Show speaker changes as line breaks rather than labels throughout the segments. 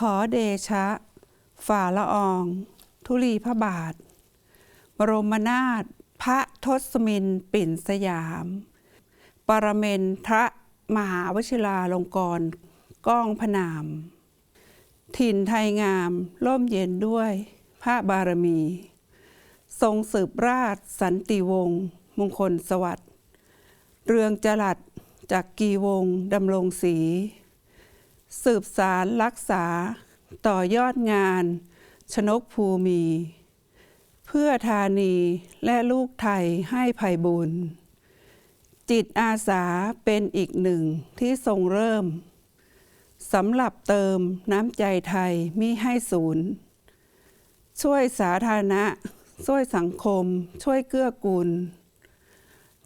ขอเดชะ ฝ่าละอองธุลีพระบาท บรมนาถพระทศมินปิ่นสยาม ปรเมนทระมหาวชิราลงกรก้องพนาม ถิ่นไทยงามร่มเย็นด้วยพระบารมี ทรงสืบราชสันติวงศ์มงคลสวัสดิ์ เรืองจรัสจากกีวงศ์ดำรงศรี สืบสารรักษา ต่อยอดงาน ชนกภูมิเพื่อธานีและลูกไทยให้ภัยบุญ จิตอาสาเป็นอีกหนึ่งที่ทรงเริ่มสำหรับเติมน้ำใจไทยมิให้ศูนย์ ช่วยสาธารณะ ช่วยสังคม ช่วยเกื้อกูล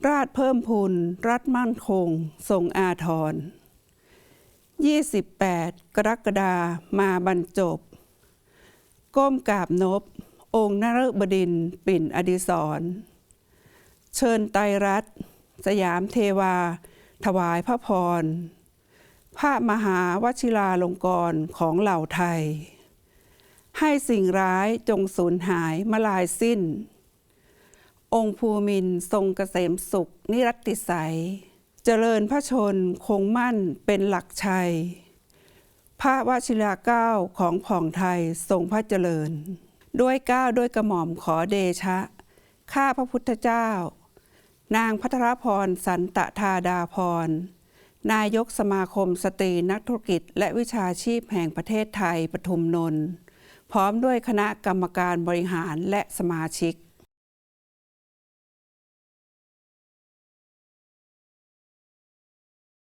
ราชเพิ่มพูนรัฐมั่นคงทรงอาทร 28 กรกฎามาบรรจบ ก้มกราบนบ องค์นฤบดินปิ่นอดิศร เชิญไตรัตสยามเทวา ถวายพระพร พระมหาวชิราลงกรณของเหล่าไทย ให้สิ่งร้ายจงสูญหายมาลายสิ้น องค์ภูมินทรงเกษมสุขนิรัตติสัย เจริญพระชนคงมั่นเป็นหลักชัย พระวชิราเก้าของผ่องไทยทรงพระเจริญ ด้วยเก้าวด้วยกระหม่อมขอเดชะ ข้าพระพุทธเจ้า นางพัทรพรสันตธาดาพร นายกสมาคมสตรีนักธุรกิจและวิชาชีพแห่งประเทศไทยปทุมนนท์พร้อมด้วยคณะกรรมการบริหารและสมาชิก